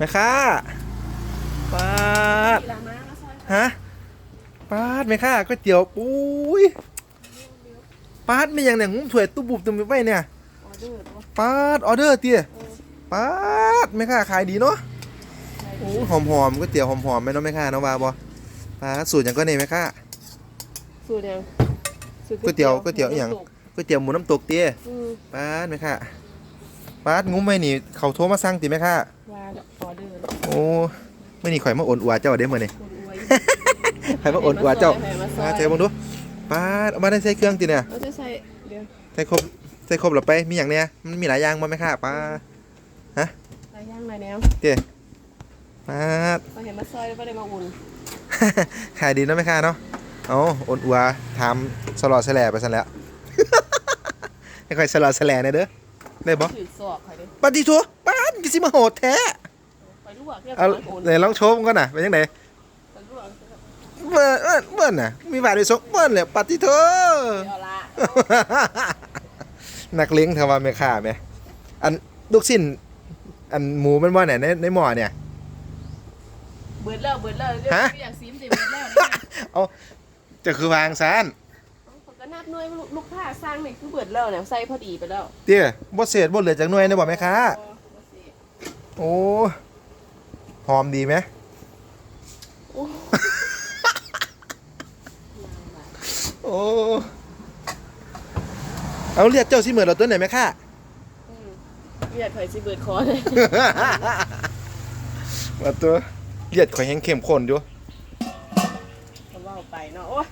แม่ค้าปาดลามามาซอยฮะปาดแม่ค้าก๋วยเตี๋ยวปุ้ยปาดไม่อย่างเนี่ยงุ้มถ้วยตุ้บุบตุ้มไปเนี่ยออเดอร์ตัวปาดออเดอร์เตี้ยปาดแม่ค้าขายดีเนาะโอ้หอมหอมๆก๋วยเตี๋ยวหอมหอมๆไหมเนาะแม่ค้าเนาะว่าบ่ปาดสูตรหยังก็เนี่ยแม่ค้าสูตรยังสูตรก๋วยเตี๋ยวก๋วยเตี๋ยวอหย่างก๋วยเตี๋ยวหมูน้ำตกเตี้ยอืมปาดแม่ค้าปาดงุ้มไม่นี่เขาโทรมาสั่งติแม่ค้า ว่าออเดอร์โอ้ไม่นี่ข่อยมาอ่อนอัวเจ้าได้มื้อนี่คนอวยใครมาอ่อนอัวเจ้าให้มาซอมายเจอบังดูปาดเอามาได้ใส่เครื่องติเนี่ยเราจะใส่เดี๋ยวใส่ครบใส่ครบหรือไปมีอย่างเนี้ยมันมีหลายอย่างบ่แม่ค้าปาดใส่ย่างหน่อยแนวปาด เราเห็นมาซอยแล้วก็ได้มาอุ่นขายดีเนาะแม่ค้าเนาะ เอาอ่อนอัวถามสลอดแสลไปซั่นแล้ว ให้ค่อยสลอดแสลหน่อยเด้อ ได้บ่ถือสอกใครดิปาดิโถปาดกิสิมาโหดแท้ไป ลวกเรียกเอามันอุ่นไหนลองโชว์มันก่อนน่ะเป็นจังไดไปลวกเบิ่นเอิ้นเบิ่นน่ะมีบาทด้วยสองเบิ่นเลยปาดิโถเดี๋ยวละนักเลี้ยงทว่าแม่ค้าแม่อันลูกชิ้นอันหมูมันบ่ไหนในในหม้อเนี่ย เบิดแล้วเบิดแล้วเรื่องฮะ อยากซีมเดี๋ยวเบิดแล้วเนี่ยเอาจะคือวางซานเขาก็นับหน่วยลูกค้าสร้างนี่คือเบิดแล้วเนี่ยใส่พอดีไปแล้วเตี้ยบ่เศษบ่เหลือจากหน่วยได้บ่แม่ค้าอ๋อบ่สิโอ้ห อมดีไหมโอ้โอ้เอาเรียกเจ้าสิเหมือนเราตัวไหนแม่ค้าอืมเรียกข่อยสิเบิดคอเลยว่าตัวเลียดข่อยแห้งเข้มข้นอยู่ก็เว่าไปเนาะโอ้ย